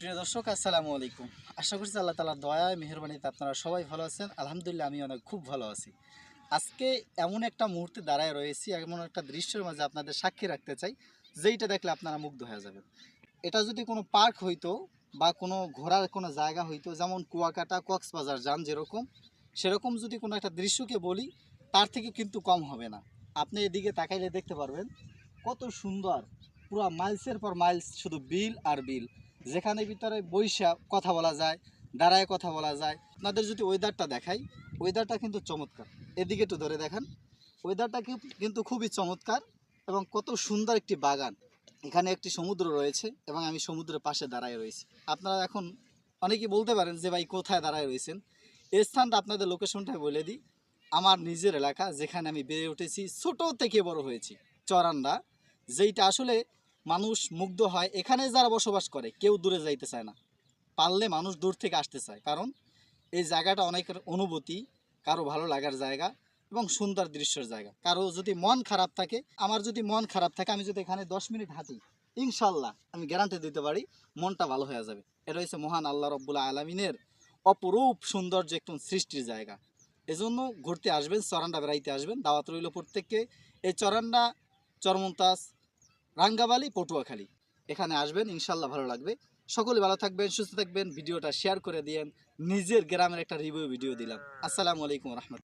প্রিয় দর্শক, আসসালামু আলাইকুম। আশা করছি আল্লাহ তালা দয়ায়, মেহরবানিতে আপনারা সবাই ভালো আছেন। আলহামদুলিল্লাহ আমি অনেক খুব ভালো আছি। আজকে এমন একটা মুহূর্তে দাঁড়ায় রয়েছি, এমন একটা দৃশ্যের মাঝে আপনাদের সাক্ষী রাখতে চাই, যেইটা দেখলে আপনারা মুগ্ধ হয়ে যাবেন। এটা যদি কোনো পার্ক হইতো বা কোনো ঘোরার কোনো জায়গা হইতো, যেমন কুয়াকাটা, কক্সবাজার, যান যেরকম, সেরকম যদি কোনো একটা দৃশ্যকে বলি, তার থেকে কিন্তু কম হবে না। আপনি এদিকে তাকাইলে দেখতে পারবেন, কত সুন্দর, পুরো মাইলসের পর মাইলস শুধু বিল আর বিল। যেখানে ভিতরে বৈশা কথা বলা যায়, দাঁড়ায় কথা বলা যায়। আপনাদের যদি ওয়েদারটা দেখাই ওয়েদারটা কিন্তু চমৎকার। এদিকে একটু ধরে দেখান। ওয়েদারটা কিন্তু খুবই চমৎকার এবং কত সুন্দর একটি বাগান। এখানে একটি সমুদ্র রয়েছে এবং আমি সমুদ্রের পাশে দাঁড়ায় রয়েছি। আপনারা এখন অনেকেই বলতে পারেন যে, ভাই, কোথায় দাঁড়ায় রয়েছেন? এই স্থানটা আপনাদের লোকেশনটা বলে দিই। আমার নিজের এলাকা, যেখানে আমি বেড়ে উঠেছি, ছোট থেকে বড় হয়েছি, চরান্ডা। যেইটা আসলে মানুষ মুগ্ধ হয় এখানে যারা বসবাস করে, কেউ দূরে যাইতে চায় না। পারলে মানুষ দূর থেকে আসতে চায়, কারণ এই জায়গাটা অনেকের অনুভূতি, কারও ভালো লাগার জায়গা এবং সুন্দর দৃশ্যের জায়গা। কারও যদি মন খারাপ থাকে, আমার যদি মন খারাপ থাকে, আমি যদি এখানে দশ মিনিট হাঁটি ইনশাল্লাহ আমি গ্যারান্টি দিতে পারি মনটা ভালো হয়ে যাবে। এটা হচ্ছে মহান আল্লাহ রব্বুল্লা আলমিনের অপরূপ সৌন্দর্য একটু সৃষ্টির জায়গা। এজন্য ঘুরতে আসবেন, চরান্ডা বেড়াইতে আসবেন, দাওয়াত রইল প্রত্যেককে। এই চরান্ডা, চরমন্তাজ রাঙ্গাবালি পটুয়াখালী। এখানে আসবেন, ইনশাল্লাহ ভালো লাগবে। সকলে ভালো থাকবেন, সুস্থ থাকবেন। ভিডিওটা শেয়ার করে দিয়েন। নিজের গ্রামের একটা রিভিউ ভিডিও দিলাম। আসসালামু আলাইকুম রহমতুল্লাহ।